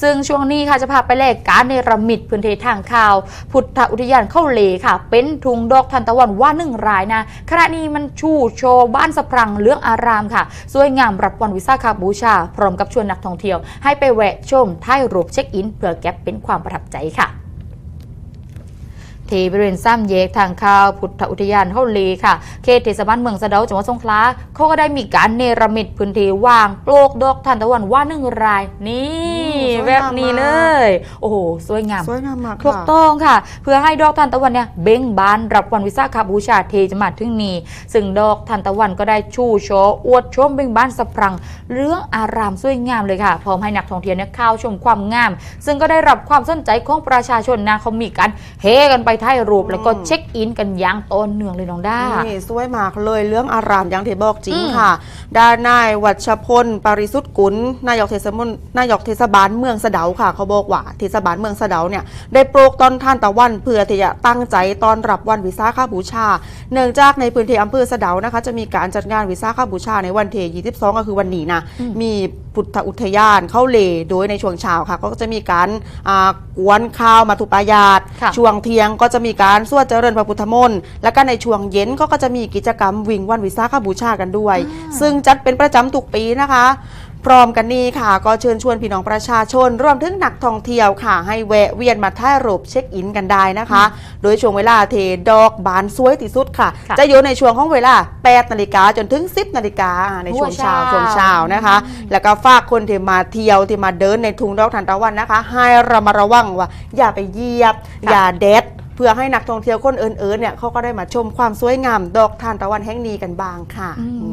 ซึ่งช่วงนี้ค่ะจะพาไปแลกการเนรมิตพื้นที่ทางข่าว พุทธอุทยานเข้าเลค่ะ เป็นทุงดอกทันตะวันว่าหนึ่งรายนะขณะนี้มันชูโชว์บ้านสะพรังเรื่องอารามค่ะ สวยงามรับวันวิสาขบูชา พร้อมกับชวนนักท่องเที่ยว ให้ไปแวะชมถ่ายรูปเช็คอินเพื่อแก็บเป็นความประทับใจค่ะที่บริเวณซ้ำแยกทางเข้าวพุทธอุทยานเฮาเลค่ะ เขตเทศบาลเมืองสะเดาจังหวัดสงขลาเขาก็ได้มีการเนรมิตพื้นที่ว่างโปลกดอกทานตะวันว่าหนึ่งรายนี่ แบบนี้เลย โอ้โหสวยงามสวยงามมากถูกค่ะต้องค่ะ เพื่อให้ดอกทานตะวันเนี่ยเบ่งบานรับวันวิสาขบูชาเทจะมาถึงนี้ ซึ่งดอกทานตะวันก็ได้ชูโชว์อวดชมเบ่งบานสะพรัง เรื่องอารามสวยงามเลยค่ะ พร้อมให้นักท่องเที่ยวเนี่ยเข้าชมความงาม ซึ่งก็ได้รับความสนใจของประชาชนนะเขามีการเฮกันไปถ่ายรูปแล้วก็เช็คอินกันอย่างต้นเนืองเลยน้องด้านี่สวยมากเลยเรื่องอารามอย่างที่บอกจริงอืมค่ะด้านนายวัชพลปริสุทธิ์กุลนายกเทศมนนายกเทศบาลเมืองสะเดาค่ะ เขาบอกว่าเทศบาลเมืองสะเดาเนี่ยได้ปลูกต้นท่านตะวันเพื่อที่จะตั้งใจต้อนรับวันวิสาขบูชา เนื่องจากในพื้นที่อำเภอสะเดานะคะจะมีการจัดงานวิสาขบูชาในวันที่22 ก็คือวันนี้นะอืมมีพุทธอุทยานเข้าเลโดยในช่วงเช้าค่ะ ก็จะมีการอ่ากวนข้าวมาทุปายาตค่ะช่วงเที่ยงก็จะมีการสวดเจริญพระพุทธมนต์แล้วก็ในช่วงเย็นก็ก็จะมีกิจกรรมวิ่งวันวิสาขบูชากันด้วยอ่าซึ่งจัดเป็นประจำทุกปีนะคะ พร้อมกันนี้ค่ะ ก็เชิญชวนพี่น้องประชาชน รวมถึงนักท่องเที่ยวค่ะ ให้แวะเวียนมาถ่ายรูปเช็คอินกันได้นะคะ โดยช่วงเวลาเทดอกบานสวยที่สุดค่ะ ค่ะจะอยู่ในช่วงของเวลา 8 นาฬิกาจนถึง 10 นาฬิกาในช่วงเช้าหัวเช้าช่วงเช้านะคะ แล้วก็ฝากคนที่มาเที่ยวที่มาเดินในทุ่งดอกทานตะวันนะคะ ให้ระมัดระวังว่า อย่าไปเหยียบอย่าเด็ดเพื่อให้นักท่องเที่ยวคนอื่นๆเนี่ยเขาก็ได้มาชมความสวยงามดอกทานตะวันแห่งนี้กันบ้างค่ะ อืม